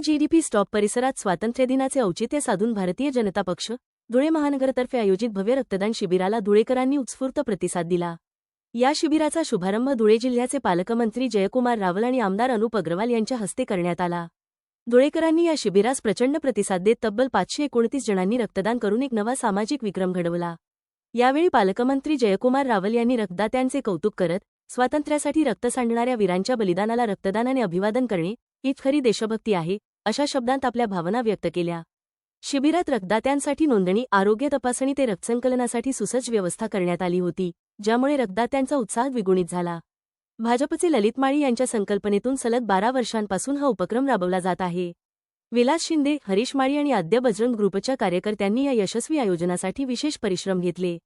GDP stop परिसरात स्वातंत्र्य दिनाचे औचित्य साधून भारतीय जनता पक्ष धुळे महानगरतर्फे आयोजित भव्य रक्तदान शिबिराला धुळेकरांनी उत्स्फूर्त प्रतिसाद दिला. या शिबिराचा शुभारंभ धुळे जिल्ह्याचे पालकमंत्री जयकुमार रावल आणि आमदार अनुप अग्रवाल यांच्या हस्ते करण्यात आला. धुळेकरांनी या शिबिरास प्रचंड प्रतिसाद देत तब्बल पाचशे एकोणतीस जणांनी रक्तदान करून एक नवा सामाजिक विक्रम घडवला. यावेळी पालकमंत्री जयकुमार रावल यांनी रक्तदात्यांचे कौतुक करत स्वातंत्र्यासाठी रक्त सांडणाऱ्या वीरांच्या बलिदानाला रक्तदानाने अभिवादन करणे हीच खरी देशभक्ती आहे अशा शब्दांत आपल्या भावना व्यक्त केल्या. शिबिरात रक्तदात्यांसाठी नोंदणी आरोग्य तपासणी ते रक्तसंकलनासाठी सुसज्ज व्यवस्था करण्यात आली होती ज्यामुळे रक्तदात्यांचा उत्साह द्विगुणित झाला. भाजपचे ललित माळी यांच्या संकल्पनेतून सलग बारा वर्षांपासून हा उपक्रम राबवला जात आहे. विलास शिंदे हरीश माळी आणि आद्य बजरंग ग्रुपच्या कार्यकर्त्यांनी या यशस्वी आयोजनासाठी विशेष परिश्रम घेतले.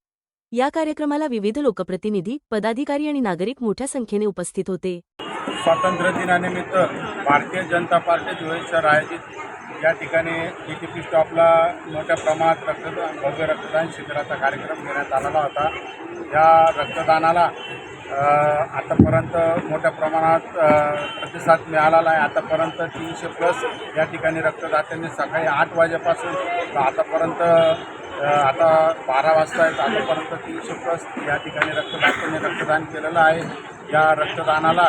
या कार्यक्रमाला विविध लोकप्रतिनिधी पदाधिकारी आणि नागरिक मोठ्या संख्येने उपस्थित होते. स्वातंत्र्य दिनानिमित्त भारतीय जनता पार्टी धुळे शहर आयोजित या ठिकाणी डी टी पी स्टॉपला मोठ्या प्रमाणात रक्तदान भव्य रक्तदान शिबिराचा कार्यक्रम घेण्यात आलेला होता. या रक्तदानाला आतापर्यंत मोठ्या प्रमाणात प्रतिसाद मिळालेला आहे. आतापर्यंत तीनशे प्लस या ठिकाणी रक्तदात्यांनी सकाळी आठ वाजेपासून आतापर्यंत आता बारा वाजता आहेत. आतापर्यंत तीनशे प्लस या ठिकाणी रक्तदात्यांनी रक्तदान केलेलं आहे. या रक्तदानाला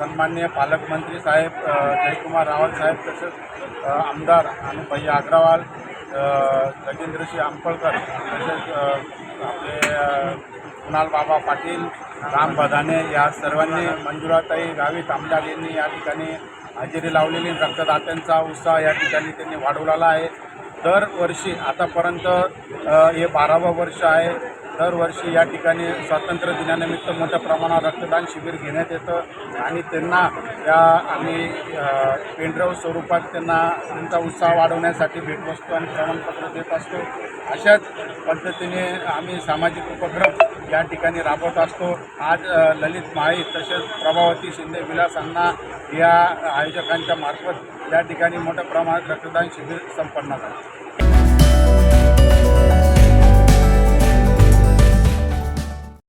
सन्माननीय पालकमंत्री साहेब जयकुमार रावल साहेब तसेच आमदार आणि भैया अग्रवाल गजेंद्रसिंह आंपळकर तसेच आपले कुणाल बाबा पाटील राम बदाने या सर्वांनी मंजुळाताई गावित आमदार यांनी या ठिकाणी हजेरी लावलेली. रक्तदात्यांचा उत्साह या ठिकाणी त्यांनी वाढवलेला आहे. दरवर्षी आतापर्यंत हे बारावं वर्ष आहे. दरवर्षी या ठिकाणी स्वातंत्र्य दिनानिमित्त मोठ्या प्रमाणात रक्तदान शिबिर घेण्यात येतं. आणि त्यांना या आम्ही अ, पेनड्राईव्ह स्वरूपात त्यांना त्यांचा उत्साह वाढवण्यासाठी भेटवस्तू आणि प्रमाणपत्र देत असतो. अशाच पद्धतीने आम्ही सामाजिक उपक्रम या ठिकाणी राबवत असतो. आज ललित माळी तसेच प्रभावती शिंदे विलास अण्णा या आयोजकांच्या मार्फत या ठिकाणी मोठ्या प्रमाणात रक्तदान शिबिर संपन्न झालं.